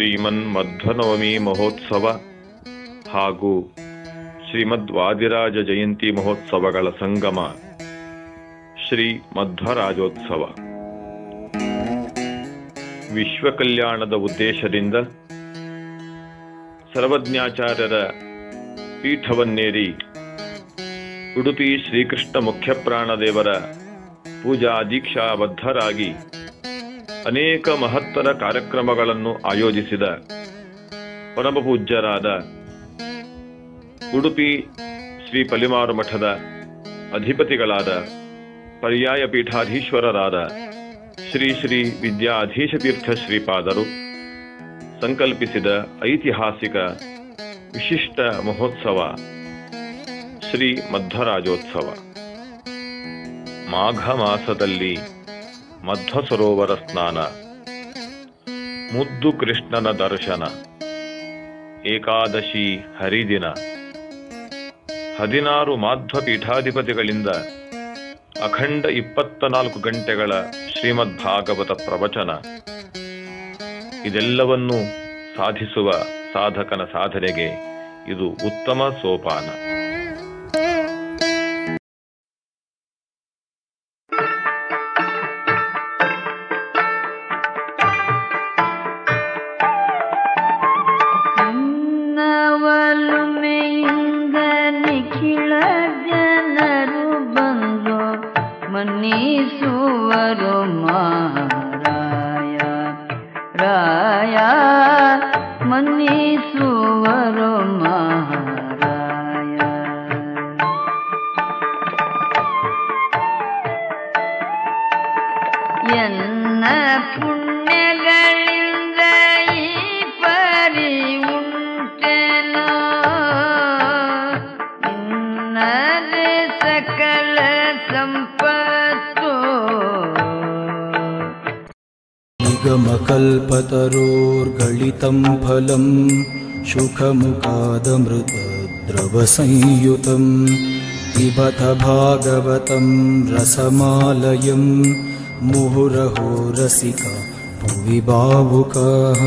ಶ್ರೀಮನ್ ಮಧ್ವನವಮಿ ಮಹೋತ್ಸವ ಹಾಗೂ ಶ್ರೀಮದ್ ವಾದಿರಾಜ ಜಯಂತಿ ಮಹೋತ್ಸವಗಳ ಸಂಗಮ ಶ್ರೀ ಮಧ್ವರಾಜೋತ್ಸವ ವಿಶ್ವ ಕಲ್ಯಾಣದ ಉದ್ದೇಶದಿಂದ ಸರ್ವಜ್ಞಾಚಾರ್ಯರ ಪೀಠವನ್ನೇರಿ ಉಡುಪಿ ಶ್ರೀಕೃಷ್ಣ ಮುಖ್ಯಪ್ರಾಣದೇವರ ಪೂಜಾ ದೀಕ್ಷಾಬದ್ಧರಾಗಿ ಅನೇಕ ಮಹತ್ತರ ಕಾರ್ಯಕ್ರಮಗಳನ್ನು ಆಯೋಜಿಸಿದ ಪರಮಪೂಜ್ಯರಾದ ಉಡುಪಿ ಶ್ರೀ ಪಲಿಮಾರು ಮಠದ ಅಧಿಪತಿಗಳಾದ ಪರ್ಯಾಯ ಪೀಠಾಧೀಶ್ವರರಾದ ಶ್ರೀ ಶ್ರೀ ವಿದ್ಯಾಧೀಶತೀರ್ಥ ಶ್ರೀಪಾದರು ಸಂಕಲ್ಪಿಸಿದ ಐತಿಹಾಸಿಕ ವಿಶಿಷ್ಟ ಮಹೋತ್ಸವ ಶ್ರೀ ಮಧ್ವರಾಜೋತ್ಸವ. ಮಾಘ ಮಾಸದಲ್ಲಿ ಮಧ್ವ ಸರೋವರ ಸ್ನಾನ ಮುದ್ದು ಕೃಷ್ಣನ ದರ್ಶನ. ಏಕಾದಶಿ ಹರಿದಿನ. ಹದಿನಾರು ಮಾಧ್ವ ಪೀಠಾಧಿಪತಿಗಳಿಂದ ಅಖಂಡ ಇಪ್ಪತ್ತ ನಾಲ್ಕು ಗಂಟೆಗಳ ಶ್ರೀಮದ್ ಭಾಗವತ ಪ್ರವಚನ. ಇದೆಲ್ಲವನ್ನೂ ಸಾಧಿಸುವ ಸಾಧಕನ ಸಾಧನೆಗೆ ಇದು ಉತ್ತಮ ಸೋಪಾನ. મને સુવરો મારાયા રાયા મને સુવરો મારાયા એન્ન પુણ્યગણ निगमकल्पतरोर्गलितं फलं शुकमुखादमृतद्रवसंयुतं पिबत भागवतं रसमालयं मुहुरहो रसिका भुवि भावुकाः